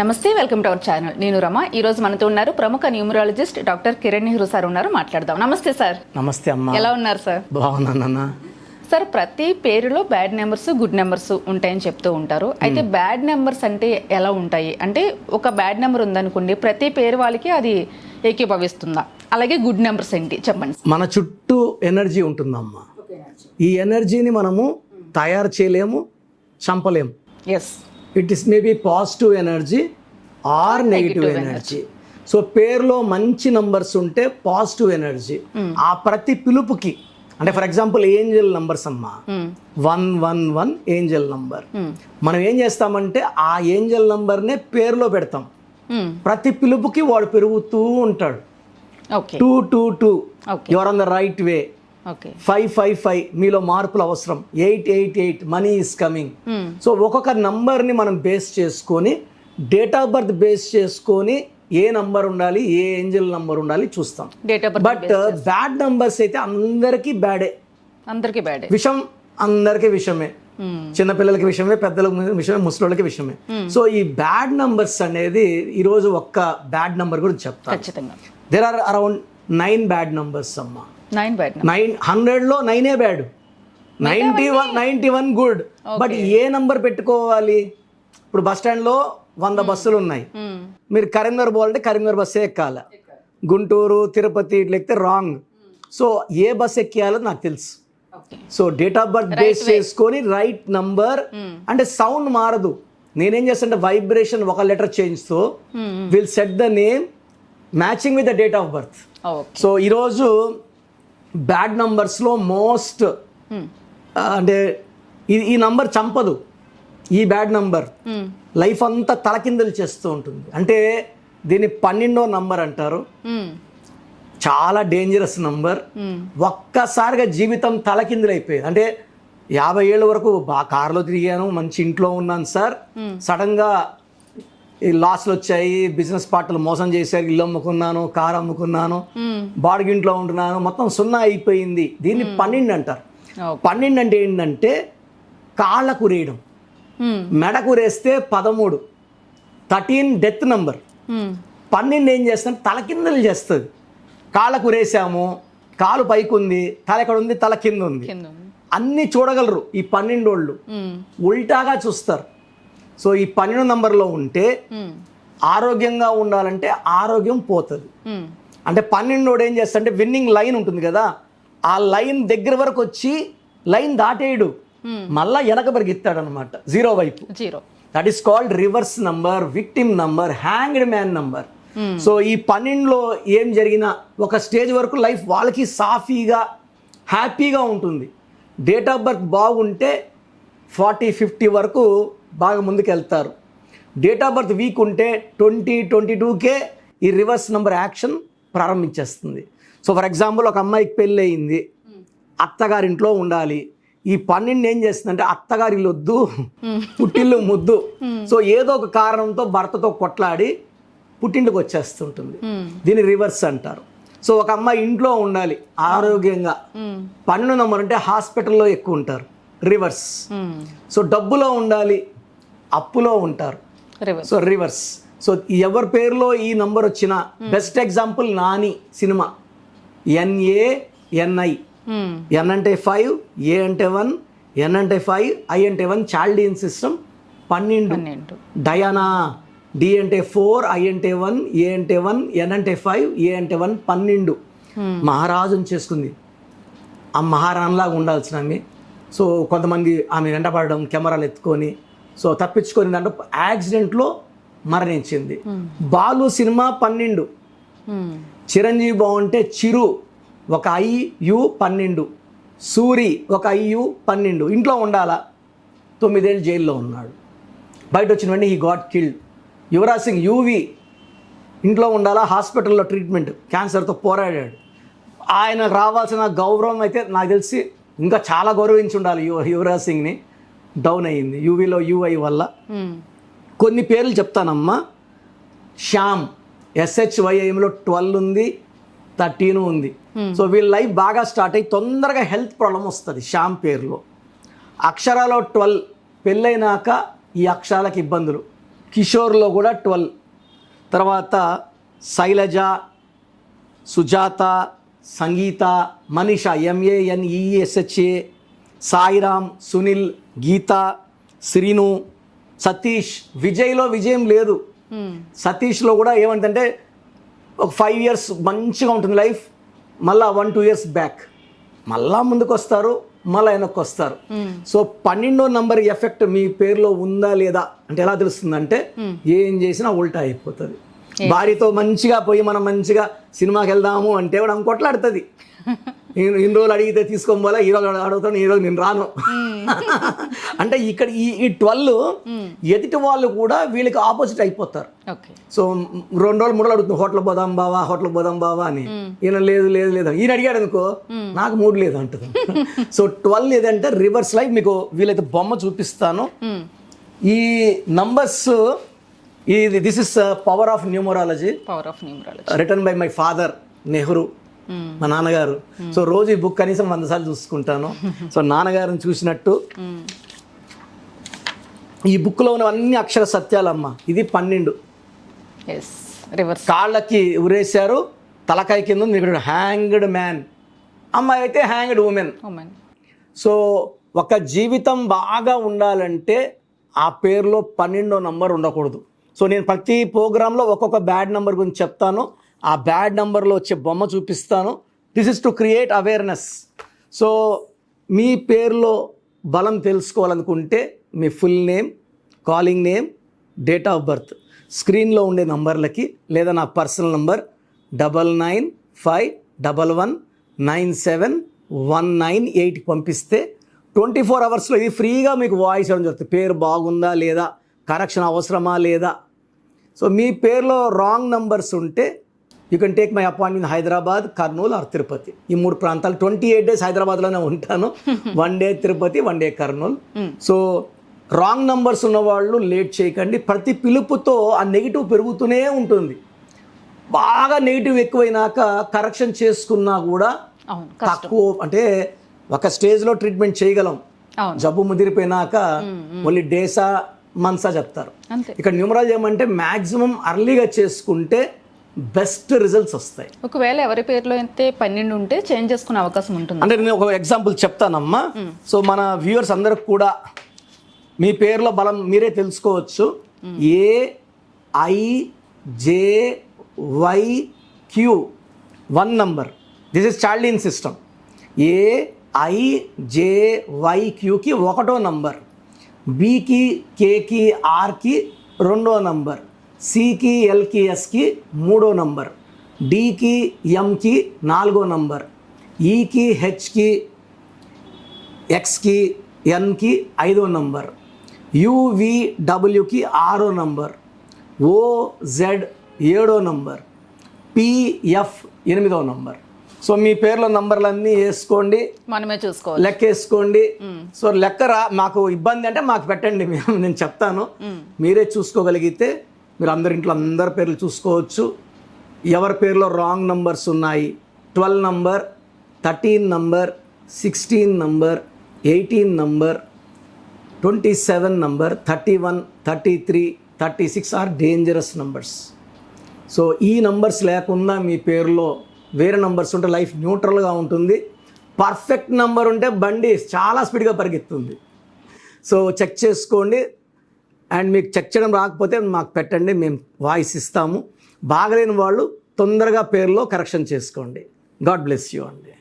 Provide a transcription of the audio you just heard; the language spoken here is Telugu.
నమస్తే వెల్కమ్ టు అవర్ ఛానల్. నేను రమ. ఈ రోజు మనతో ఉన్నారు ప్రముఖ numerologist doctor Kiran Nehru sir ఉన్నారు. మాట్లాడదాం. నమస్తే సార్. నమస్తే అమ్మా. ఎలా ఉన్నారు సార్? బాగున్నానన్న సార్ ప్రతి పేరులో బ్యాడ్ నెంబర్స్ గుడ్ నెంబర్స్ ఉంటాయని చెప్తూ ఉంటారు. అయితే బ్యాడ్ నెంబర్స్ అంటే ఎలా ఉంటాయి? అంటే ఒక బ్యాడ్ నెంబర్ ఉందనుకోండి ప్రతి పేరు వాళ్ళకి అది ఏకీభవిస్తుందా? అలాగే గుడ్ నెంబర్స్ ఏంటి? చెప్పండి మన చుట్టూ ఎనర్జీ ఉంటుందమ్మా. ఈ ఎనర్జీని మనము తయారు చేయలేము చంపలేము. Yes it is maybe positive energy or negative energy so పేరులో మంచి నంబర్స్ ఉంటే పాజిటివ్ ఎనర్జీ ఆ ప్రతి పిలుపుకి అంటే ఫర్ ఎగ్జాంపుల్ ఏంజల్ నంబర్స్ అమ్మా. One one one angel number మనం ఏం చేస్తామంటే ఆ ఏంజల్ నంబర్నే పేరులో పెడతాం. ప్రతి పిలుపుకి వాడు పెరుగుతూ ఉంటాడు. Two two two. You're on the right way five five five మీలో మార్పులు అవసరం. Eight eight eight money is coming so ఒక్కొక్క నంబర్ని మనం బేస్ చేసుకొని డేట్ ఆఫ్ బర్త్ బేస్ చేసుకొని ఏ నంబర్ ఉండాలి ఏ ఏంజల్ నంబర్ ఉండాలి చూస్తాం. బట్ బ్యాడ్ నంబర్స్ అయితే అందరికీ బ్యాడే అందరికీ బ్యాడ్ విషం అందరికీ విషమే. చిన్నపిల్లలకి విషయమే పెద్దలకి విషయమే ముసలోళ్ళకి విషయమే సో ఈ బ్యాడ్ నంబర్స్ అనేది ఈరోజు ఒక్క బ్యాడ్ నంబర్ గురించి చెప్తాను. There are around nine bad numbers అమ్మా. నైన్ హండ్రెడ్లో నైనే bad ninety one ninety one good but a number పెట్టుకోవాలి? ఇప్పుడు బస్ స్టాండ్లో వంద బస్సులు ఉన్నాయి. మీరు కరీంనగర్ పోవాలంటే కరీంనగర్ బస్సే ఎక్కాలి. గుంటూరు తిరుపతి ఇట్లా ఎక్కితే రాంగ్ సో ఏ బస్ ఎక్కియాలో నాకు తెలుసు. So date of birth base చేసుకొని రైట్ నంబర్ అంటే సౌండ్ మారదు. నేనేం చేస్తానంటే వైబ్రేషన్ ఒక letter చేంజ్తో will set the name matching with the date of birth so ఈరోజు బ్యాడ్ నంబర్స్లో మోస్ట్ అంటే ఈ ఈ నంబర్ చంపదు. ఈ బ్యాడ్ నంబర్ లైఫ్ అంతా తలకిందలు చేస్తూ ఉంటుంది. అంటే దీన్ని పన్నెండో నంబర్ అంటారు. చాలా డేంజరస్ నంబర్. ఒక్కసారిగా జీవితం తలకిందులైపోయేది. అంటే యాభై ఏళ్ళ వరకు బా కారులో తిరిగాను మంచి ఇంట్లో ఉన్నాను సార్. సడన్గా ఈ లాస్లు వచ్చాయి బిజినెస్ పార్ట్నర్లు మోసం చేశారు ఇల్లు అమ్ముకున్నాను కారు అమ్ముకున్నాను బాడిగింట్లో ఉంటున్నాను మొత్తం సున్నా అయిపోయింది. దీన్ని పన్నెండు అంటారు. పన్నెండు అంటే ఏంటంటే కాళ్ళకు రేయడం మెడకు రేస్తే పదమూడు. Thirteen death number. పన్నెండు ఏం చేస్తుంది తల కిందలు చేస్తుంది. కాళ్ళకు రేసాము కాలు పైకి ఉంది తల ఎక్కడ ఉంది? తల కింద ఉంది. అన్నీ చూడగలరు ఈ పన్నెండు వాళ్ళు. ఉల్టాగా చూస్తారు. సో ఈ పన్నెండు నంబర్లో ఉంటే. ఆరోగ్యంగా ఉండాలంటే ఆరోగ్యం పోతుంది. అంటే పన్నెండోడు ఏం చేస్తాడంటే విన్నింగ్ లైన్ ఉంటుంది కదా ఆ లైన్ దగ్గర వరకు వచ్చి లైన్ దాటేయడు. మళ్ళా వెనక పరిగెత్తాడు అనమాట జీరో వైపు. Zero. That is called reverse number victim number hanged man number so ఈ పన్నెండులో ఏం జరిగినా ఒక స్టేజ్ వరకు లైఫ్ వాళ్ళకి సాఫీగా హ్యాపీగా ఉంటుంది. డేట్ ఆఫ్ బర్త్ బాగుంటే ఫార్టీ ఫిఫ్టీ వరకు బాగా ముందుకు వెళ్తారు డేట్ ఆఫ్ బర్త్ వీక్ ఉంటే ట్వంటీ ట్వంటీ టూకే ఈ రివర్స్ నంబర్ యాక్షన్ ప్రారంభించేస్తుంది. సో ఫర్ ఎగ్జాంపుల్ ఒక అమ్మాయికి పెళ్ళి అయింది. అత్తగారింట్లో ఉండాలి. ఈ పన్నెండు ఏం చేస్తుందంటే అత్తగారి వద్దు పుట్టిల్లు ముద్దు. సో ఏదో ఒక కారణంతో భర్తతో కొట్లాడి పుట్టింటికి వచ్చేస్తుంటుంది. దీన్ని రివర్స్ అంటారు. సో ఒక అమ్మాయి ఇంట్లో ఉండాలి ఆరోగ్యంగా. పన్నెండు నంబర్ అంటే హాస్పిటల్లో ఎక్కువ ఉంటారు. రివర్స్. సో డబ్బులో ఉండాలి. అప్పులో ఉంటారు. సో రివర్స్ సో ఎవరి పేరులో ఈ నంబర్ వచ్చిన best example Nani cinema. N A N I. N అంటే ఫైవ్ ఏ అంటే వన్ ఎన్ అంటే ఫైవ్ ఐ అంటే వన్ చాల్డియన్ సిస్టమ్ పన్నెండు. పన్నెండు. డయానా డి అంటే ఫోర్ ఐ అంటే వన్ ఏ అంటే వన్ ఎన్ అంటే ఫైవ్ ఏ అంటే వన్ పన్నెండు. మహారాజుని చేసుకుంది. ఆ మహారాణిలాగా ఉండాల్సిన ఆమె. సో కొంతమంది ఆమె వెంటపడడం కెమెరాలు ఎత్తుకొని సో తప్పించుకొని దాంట్లో యాక్సిడెంట్లో మరణించింది. బాలు సినిమా పన్నెండు. చిరంజీవి బాగుంటే చిరు ఒక ఐ యు పన్నెండు. సూరి ఒక ఐయు పన్నెండు. ఇంట్లో ఉండాలా? తొమ్మిదేళ్ళు జైల్లో ఉన్నాడు. బయట వచ్చిన వెంటనే ఈ గాడ్ కిల్డ్ యువరాజ్ సింగ్ యూవి ఇంట్లో ఉండాలా? హాస్పిటల్లో ట్రీట్మెంట్. క్యాన్సర్తో పోరాడాడు. ఆయనకు రావాల్సిన గౌరవం అయితే నాకు తెలిసి ఇంకా చాలా గౌరవించి ఉండాలి యువ యువరాజ్ సింగ్ని. డౌన్ అయ్యింది. యూవీలో యూఐ వల్ల. మ్మ్. కొన్ని పేర్లు చెప్తానమ్మా. శ్యామ్. ఎస్హెచ్వైఎంలో ట్వెల్వ్ ఉంది థర్టీన్ ఉంది. సో వీళ్ళ లైఫ్ బాగా స్టార్ట్ అయ్యి తొందరగా హెల్త్ ప్రాబ్లం వస్తుంది శ్యామ్ పేరులో. అక్షరాలో ట్వెల్వ్ పెళ్ళైనాక ఈ అక్షరాలకు ఇబ్బందులు. కిషోర్లో కూడా ట్వెల్వ్ తర్వాత శైలజ సుజాత సంగీత మనీష ఎంఏఎన్ఈఎస్హెచ్ఏ సాయిరామ్ సునీల్ గీత శ్రీను సతీష్. విజయ్లో విజయం లేదు. సతీష్లో కూడా ఏమంటే ఒక ఫైవ్ ఇయర్స్ మంచిగా ఉంటుంది లైఫ్. మళ్ళా వన్ టూ ఇయర్స్ బ్యాక్. మళ్ళా ముందుకు వస్తారు మళ్ళీ వెనక్కి వస్తారు సో పన్నెండో నంబర్ ఎఫెక్ట్ మీ పేరులో ఉందా లేదా అంటే ఎలా తెలుస్తుందంటే ఏం చేసినా ఉల్టా అయిపోతుంది. భార్యతో మంచిగా పోయి మనం మంచిగా సినిమాకి వెళ్దాము అంటే కూడా కొట్లాడుతుంది. ఇన్ని రోజులు అడిగితే తీసుకొని పోలే ఈ రోజు అడుగుతాను ఈ రోజు నేను రాను. అంటే ఇక్కడ ఈ ఈ ట్వెల్వ్ ఎదుటి వాళ్ళు కూడా వీళ్ళకి ఆపోజిట్ అయిపోతారు. సో రెండు రోజులు మూడు రోజులు అడుగుతుంది హోటల్ పోదాం బావా హోటల్ పోదాం బావా అని. ఈయన లేదు లేదు లేదు ఈయన అడిగాడు అనుకో నాకు మూడు లేదు అంటుంది. సో ట్వెల్వ్ ఏదంటే రివర్స్ లైఫ్ మీకు వీలైతే బొమ్మ చూపిస్తాను. ఈ నంబర్స్ ఇది this is power of numerology power of numerology written by my father Nehru. మా నాన్నగారు. సో రోజు ఈ బుక్ కనీసం వంద సార్లు చూసుకుంటాను. సో నాన్నగారిని చూసినట్టు. ఈ బుక్లో ఉన్న అన్ని అక్షర సత్యాలమ్మ. ఇది పన్నెండు. కాళ్ళకి ఉరేశారు తలకాయ కింద ఇక్కడ హ్యాంగ్డ్ మ్యాన్ అమ్మాయి అయితే హ్యాంగ్డ్ ఉమెన్ సో ఒక జీవితం బాగా ఉండాలంటే ఆ పేరులో పన్నెండో నంబర్ ఉండకూడదు. సో నేను ప్రతి ప్రోగ్రాంలో ఒక్కొక్క బ్యాడ్ నంబర్ గురించి చెప్తాను. ఆ బ్యాడ్ నంబర్లో వచ్చే బొమ్మ చూపిస్తాను. This is to create awareness so మీ పేరులో బలం తెలుసుకోవాలనుకుంటే మీ full name calling name date of birth స్క్రీన్లో ఉండే నంబర్లకి లేదా నా personal number double nine five double one nine seven one nine ఎయిట్కి పంపిస్తే ట్వంటీ ఫోర్ అవర్స్లో ఇది ఫ్రీగా మీకు వాయిస్ ఇవ్వడం జరుగుతుంది. పేరు బాగుందా లేదా? కరెక్షన్ అవసరమా లేదా? సో మీ పేరులో రాంగ్ నంబర్స్ ఉంటే you can take my appointment Hyderabad Kurnool or Tirupati ఈ మూడు ప్రాంతాలు ట్వంటీ ఎయిట్ డేస్ హైదరాబాద్లోనే ఉంటాను. One day Tirupati one day Kurnool so wrong numbers ఉన్న వాళ్ళు లేట్ చేయకండి. ప్రతి పిలుపుతో ఆ నెగిటివ్ పెరుగుతూనే ఉంటుంది. బాగా నెగిటివ్ ఎక్కువైనాక కరెక్షన్ చేసుకున్నా కూడా తక్కువ అంటే ఒక స్టేజ్లో ట్రీట్మెంట్ చేయగలం. జబ్బు ముదిరిపోయినాక ఓన్లీ డేసా మంత్సా చెప్తారు. ఇక్కడ న్యూమరాలజీ ఏమంటే మ్యాక్సిమం అర్లీగా చేసుకుంటే బెస్ట్ రిజల్ట్స్ వస్తాయి. ఒకవేళ ఎవరి పేరులో అయితే పన్నెండు ఉంటే చేంజ్ చేసుకునే అవకాశం ఉంటుంది. అంటే నేను ఒక ఎగ్జాంపుల్ చెప్తానమ్మా. సో మన వ్యూవర్స్ అందరికి కూడా మీ పేరులో బలం మీరే తెలుసుకోవచ్చు. A I J Y Q one number. This is Chaldean system A I J Y క్యూకి ఒకటో నంబర్. బికి కేకి ఆర్కి రెండో నంబర్. సికి ఎల్కి ఎస్కి మూడో నంబర్. డికి ఎంకి నాలుగో నంబర్. ఈకి హెచ్కి ఎక్స్కి ఎన్కి ఐదో నంబర్. యువిడబ్ల్యూకి ఆరో నంబర్. ఓజెడ్ ఏడో నంబర్. పిఎఫ్ ఎనిమిదో నంబర్. సో మీ పేర్లో నంబర్లన్నీ వేసుకోండి. మనమే చూసుకోవాలి. లెక్క వేసుకోండి. సో లెక్క రా మాకు ఇబ్బంది అంటే మాకు పెట్టండి. మేము నేను చెప్తాను. మీరే చూసుకోగలిగితే మీరు అందరి ఇంట్లో అందరి పేర్లు చూసుకోవచ్చు. ఎవరి పేర్లో రాంగ్ నంబర్స్ ఉన్నాయి? Twelve number thirteen number sixteen number eighteen number twenty seven number thirty one thirty three thirty six are dangerous numbers so ఈ నంబర్స్ లేకుండా మీ పేరులో వేరే నంబర్స్ ఉంటే లైఫ్ న్యూట్రల్గా ఉంటుంది. పర్ఫెక్ట్ నంబర్ ఉంటే బండి చాలా స్పీడ్గా పరిగెత్తుంది. సో చెక్ చేసుకోండి. అండ్ మీకు చెక్ చేయడం రాకపోతే మాకు పెట్టండి మేము వాయిస్ ఇస్తాము. బాగలేని వాళ్ళు తొందరగా పేరులో కరెక్షన్ చేసుకోండి. గాడ్ బ్లెస్ యూ అండి.